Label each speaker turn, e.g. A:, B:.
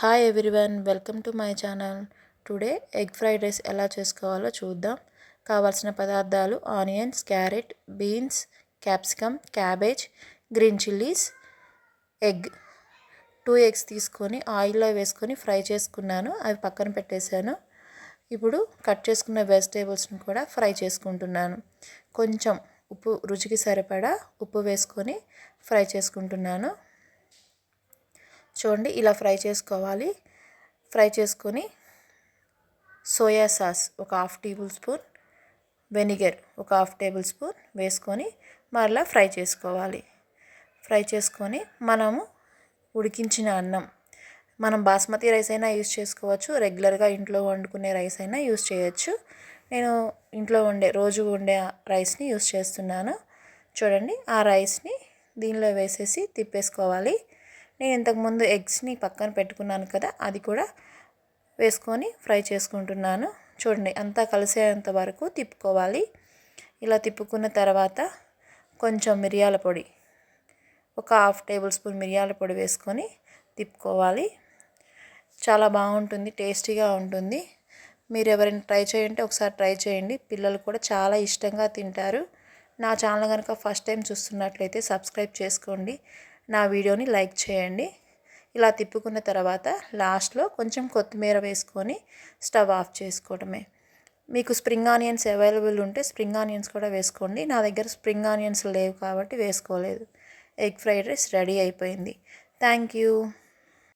A: Hi everyone welcome to my channel today egg fried rice ఎలా చేసుకోవాలో చూద్దాం. కావాల్సిన పదార్థాలు onions carrot beans capsicum cabbage green chillies egg. Two eggs తీసుకొని ఆయిల్లో వేసుకొని ఫ్రై చేసుకున్నాను. అవి పక్కన పెట్టేశాను. ఇప్పుడు కట్ చేసుకున్న వెజిటేబుల్స్ని కూడా ఫ్రై చేసుకుంటున్నాను. కొంచెం ఉప్పు రుచికి సరిపడా ఉప్పు వేసుకొని ఫ్రై చేసుకుంటున్నాను. చూడండి ఇలా ఫ్రై చేసుకోవాలి. ఫ్రై చేసుకొని సోయా సాస్ ఒక హాఫ్ టేబుల్ స్పూన్ వెనిగర్ ఒక హాఫ్ టేబుల్ స్పూన్ వేసుకొని మరలా ఫ్రై చేసుకోవాలి. ఫ్రై చేసుకొని మనము ఉడికించిన అన్నం మనం బాస్మతి రైస్ అయినా యూస్ చేసుకోవచ్చు. రెగ్యులర్గా ఇంట్లో వండుకునే రైస్ అయినా యూస్ చేయొచ్చు. నేను ఇంట్లో వండే రోజు వండే రైస్ని యూస్ చేస్తున్నాను. చూడండి ఆ రైస్ని దీనిలో వేసేసి తిప్పేసుకోవాలి. నేను ఇంతకుముందు ఎగ్స్ని పక్కన పెట్టుకున్నాను కదా అది కూడా వేసుకొని ఫ్రై చేసుకుంటున్నాను. చూడండి అంతా కలిసేంత వరకు తిప్పుకోవాలి. ఇలా తిప్పుకున్న తర్వాత కొంచెం మిరియాల పొడి ఒక హాఫ్ టేబుల్ స్పూన్ మిరియాల పొడి వేసుకొని తిప్పుకోవాలి. చాలా బాగుంటుంది టేస్టీగా ఉంటుంది. మీరు ఎవరైనా ట్రై చేయంటే ఒకసారి ట్రై చేయండి. పిల్లలు కూడా చాలా ఇష్టంగా తింటారు. నా ఛానల్ కనుక ఫస్ట్ టైం చూస్తున్నట్లయితే సబ్స్క్రైబ్ చేసుకోండి. నా వీడియోని లైక్ చేయండి. ఇలా తిప్పుకున్న తర్వాత లాస్ట్లో కొంచెం కొత్తిమీర వేసుకొని స్టవ్ ఆఫ్ చేసుకోవడమే. మీకు స్ప్రింగ్ ఆనియన్స్ అవైలబుల్ ఉంటే స్ప్రింగ్ ఆనియన్స్ కూడా వేసుకోండి. నా దగ్గర స్ప్రింగ్ ఆనియన్స్ లేవు కాబట్టి వేసుకోలేదు. ఎగ్ ఫ్రైడ్ రైస్ రెడీ అయిపోయింది. Thank you.